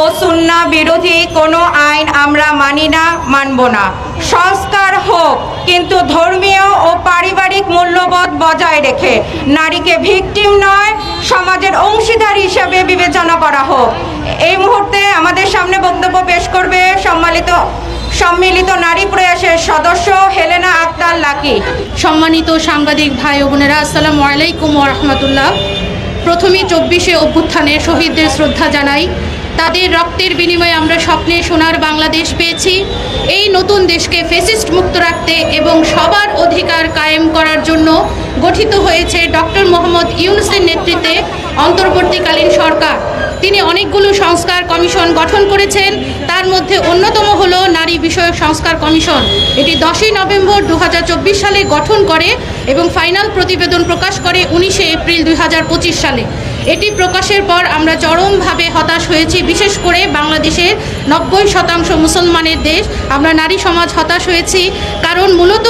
ও সুন্না বিরোধী কোনো আইন আমরা মানি না, মানব না। সংস্কার হোক, কিন্তু ধর্মীয় ও পারিবারিক মূল্যবোধ বজায় রেখে নারীকে ভিকটিম নয়, সমাজের অংশীদার হিসেবে বিবেচনা করা হোক। এই মুহূর্তে আমাদের সামনে বক্তব্য পেশ করবে সম্মানিত সম্মিলিত নারী প্রয়াসের সদস্য হেলেনা আক্তার লাকি। সম্মানিত সাংবাদিক ভাই ও বোনেরা, আসসালামু আলাইকুম রহমতুল্লাহ। প্রথমে চব্বিশে অভ্যুত্থানে শহীদদের শ্রদ্ধা জানাই। তাদের রক্তের বিনিময়ে আমরা স্বপ্নে সোনার বাংলাদেশ পেয়েছি। এই নতুন দেশকে ফেসিস্ট মুক্ত রাখতে এবং সবার অধিকার কায়েম করার জন্য গঠিত হয়েছে ডক্টর মোহাম্মদ ইউনুসের নেতৃত্বে অন্তর্বর্তীকালীন সরকার। তিনি অনেকগুলো সংস্কার কমিশন গঠন করেছেন। তার মধ্যে অন্যতম হলো নারী বিষয়ক সংস্কার কমিশন। এটি দশই নভেম্বর দু হাজার চব্বিশ সালে গঠন করে এবং ফাইনাল প্রতিবেদন প্রকাশ করে উনিশে এপ্রিল দুই হাজার পঁচিশ সালে। এটি প্রকাশের পর আমরা চরমভাবে হতাশ হয়েছি। বিশেষ করে বাংলাদেশের নব্বই শতাংশ মুসলমানের দেশ। আমরা নারী সমাজ হতাশ হয়েছি কারণ মূলত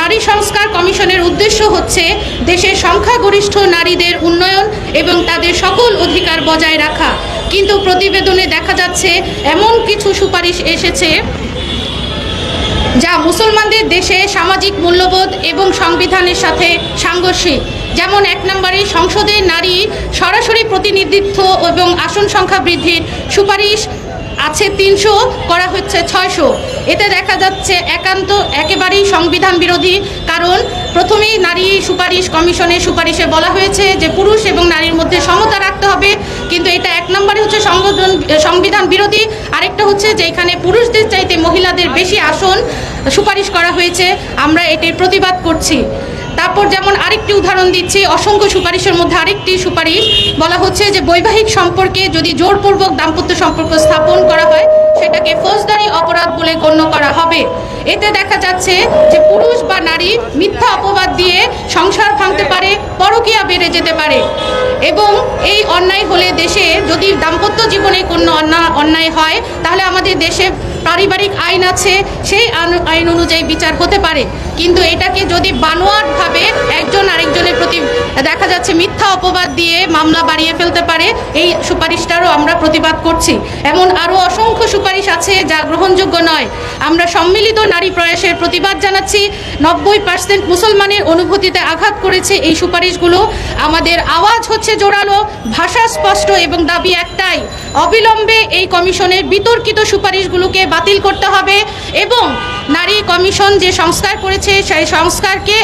নারী সংস্কার কমিশনের উদ্দেশ্য হচ্ছে দেশের সংখ্যাগরিষ্ঠ নারীদের উন্নয়ন এবং তাদের সকল অধিকার বজায় রাখা। কিন্তু প্রতিবেদনে দেখা যাচ্ছে এমন কিছু সুপারিশ এসেছে যা মুসলমানদের দেশে সামাজিক মূল্যবোধ এবং সংবিধানের সাথে সাংঘর্ষিক। যেমন এক নম্বরে, সংসদে নারী সরাসরি প্রতিনিধিত্ব এবং আসন সংখ্যা বৃদ্ধির সুপারিশ আছে তিনশো, করা হচ্ছে ছয়শো। এতে দেখা যাচ্ছে একান্ত, একেবারেই সংবিধান বিরোধী, কারণ প্রথমেই নারী সুপারিশ কমিশনের সুপারিশে বলা হয়েছে যে পুরুষ এবং নারীর মধ্যে সমতা রাখতে হবে, কিন্তু এটা এক নম্বরে হচ্ছে সংবিধান বিরোধী আরেকটা হচ্ছে যে এখানে পুরুষদের চাইতে মহিলাদের বেশি আসন সুপারিশ করা হয়েছে। আমরা এটির প্রতিবাদ করছি। তারপর যেমন আরেকটি উদাহরণ দিচ্ছি, অসংখ্য সুপারিশের মধ্যে আরেকটি সুপারিশ বলা হচ্ছে যে বৈবাহিক সম্পর্কে যদি জোরপূর্বক দাম্পত্য সম্পর্ক স্থাপন করা হয়, সেটাকে ফৌজদারি অপরাধ বলে গণ্য করা হবে। এতে দেখা যাচ্ছে যে পুরুষ বা নারী মিথ্যা অপবাদ ভাঙতে পারে বেড়ে যেতে পারে। এবং এই অন্যায় হলে দেশে যদি দাম্পত্য জীবনে কোনো অন্যায় হয়, তাহলে আমাদের দেশে পারিবারিক আইন আছে, সেই আইন- অনুযায়ী বিচার হতে পারে। কিন্তু এটাকে যদি বানোয়াটভাবে একজন আরেকজনের প্রতি দেখা যাচ্ছে মিথ্যা অপবাদ দিয়ে মামলা বাড়িয়ে ফেলতে পারে, এই সুপারিশটারও আমরা প্রতিবাদ করছি। এমন আরও অসংখ্য সুপারিশ আছে যা গ্রহণযোগ্য নয়। আমরা সম্মিলিত নারী প্রয়াসের প্রতিবাদ জানাচ্ছি। নব্বই পার্সেন্ট মুসলমানের অনুভূতিতে আঘাত করেছে এই সুপারিশগুলো। আমাদের আওয়াজ হচ্ছে জোরালো, ভাষা স্পষ্ট এবং দাবি একটাই, অবিলম্বে এই কমিশনের বিতর্কিত সুপারিশগুলোকে বাতিল করতে হবে এবং নারী কমিশন যে সংস্কার করেছে, সেই সংস্কারকে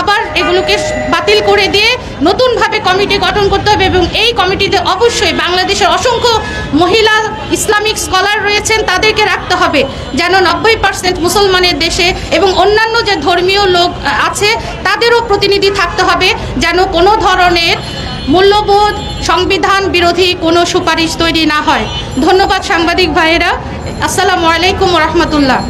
আবার এগুলোকে বাতিল করে দিয়ে নতুনভাবে কমিটি গঠন করতে হবে এবং এই কমিটিতে অবশ্যই বাংলাদেশের অসংখ্য মহিলা ইসলামিক স্কলার রয়েছেন, তাদেরকে রাখতে হবে যেন নব্বই পার্সেন্ট মুসলমানের দেশে এবং অন্যান্য যে ধর্মীয় লোক আছে, তাদেরও প্রতিনিধি থাকতে হবে যেন কোনো ধরনের মূল্যবোধ সংবিধান বিরোধী কোনো সুপারিশ তৈরি না হয়। ধন্যবাদ সাংবাদিক ভাইয়েরা। আসসালামু আলাইকুম রহমতুল্লাহ।